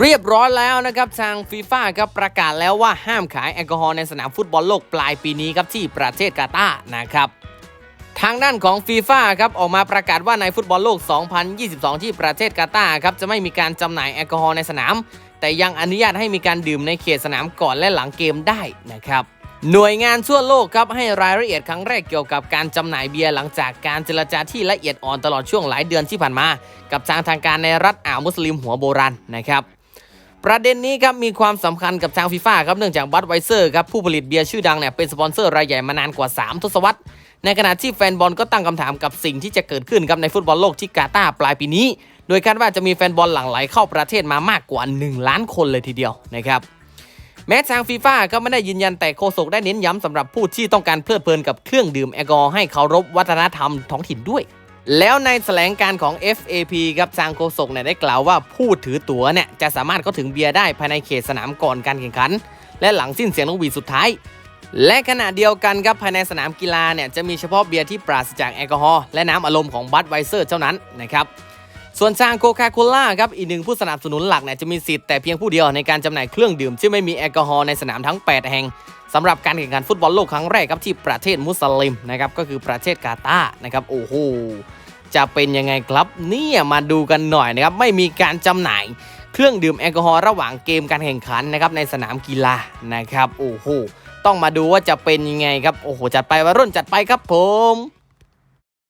เรียบร้อยแล้วนะครับ ทางฟีฟ่าครับประกาศแล้วว่าห้ามขายแอลกอฮอล์ในสนามฟุตบอลโลกปลายปีนี้ครับที่ประเทศกาตาร์นะครับ ทางด้านของฟีฟ่าครับออกมาประกาศว่าในฟุตบอลโลก 2022 ที่ประเทศกาตาร์ครับจะไม่มีการจำหน่ายแอลกอฮอล์ในสนาม แต่ยังอนุญาตให้มีการดื่มในเขตสนามก่อนและหลังเกมได้นะครับ หน่วยงานทั่วโลกครับให้รายละเอียดครั้งแรกเกี่ยวกับการจำหน่ายเบียร์หลังจากการเจรจาที่ละเอียดอ่อนตลอดช่วงหลายเดือนที่ผ่านมา กับทางทางการในรัฐอ่าวมุสลิมหัวโบราณนะครับประเด็นนี้ครับมีความสำคัญกับทางฟีฟ่าครับเนื่องจากบัตไวเซอร์ครับผู้ผลิตเบียร์ชื่อดังเนี่ยเป็นสปอนเซอร์รายใหญ่มานานกว่า 3 ทศวรรษ ในขณะที่แฟนบอลก็ตั้งคำถามกับสิ่งที่จะเกิดขึ้นครับในฟุตบอลโลกที่กาตาร์ปลายปีนี้ โดยคาดว่าจะมีแฟนบอลหลั่งไหลเข้าประเทศมามากกว่า 1 ล้านคนเลยทีเดียวนะครับ แม้ทางฟีฟ่าก็ไม่ได้ยืนยันแต่โฆษกได้เน้นย้ำสำหรับผู้ที่ต้องการเพลิดเพลินกับเครื่องดื่มแอลกอฮอล์ให้เคารพวัฒนธรรมท้องถิ่นด้วย แล้วในแถลงการของ FAP ครับทางโฆษกเนี่ยได้กล่าวว่าผู้ถือตั๋วเนี่ยจะสามารถเข้าถึงเบียร์ได้ภายในเขตสนามก่อนการแข่งขัน และหลังสิ้นเสียงนกหวีดสุดท้าย และขณะเดียวกันครับภายในสนามกีฬาเนี่ยจะมีเฉพาะเบียร์ที่ปราศจากแอลกอฮอล์และน้ำอารมณ์ของบัตไวเซอร์เท่านั้นนะครับ ส่วนทางโคคาโคล่าครับอีกหนึ่งผู้สนับสนุนหลักเนี่ยจะมีสิทธิ์แต่เพียงผู้เดียวในการจำหน่ายเครื่องดื่มที่ไม่มีแอลกอฮอล์ในสนามทั้ง 8 แห่งสำหรับการแข่งขันฟุตบอลโลกครั้งแรกครับที่ประเทศมุสลิมนะครับก็คือประเทศกาตาร์นะครับโอ้โหจะเป็นยังไงครับเนี่ยมาดูกันหน่อยนะครับไม่มีการจำหน่ายเครื่องดื่มแอลกอฮอล์ระหว่างเกมการแข่งขันนะครับในสนามกีฬานะครับโอ้โหต้องมาดูว่าจะเป็นยังไงครับโอ้โหจัดไปวัยรุ่นจัดไปครับผม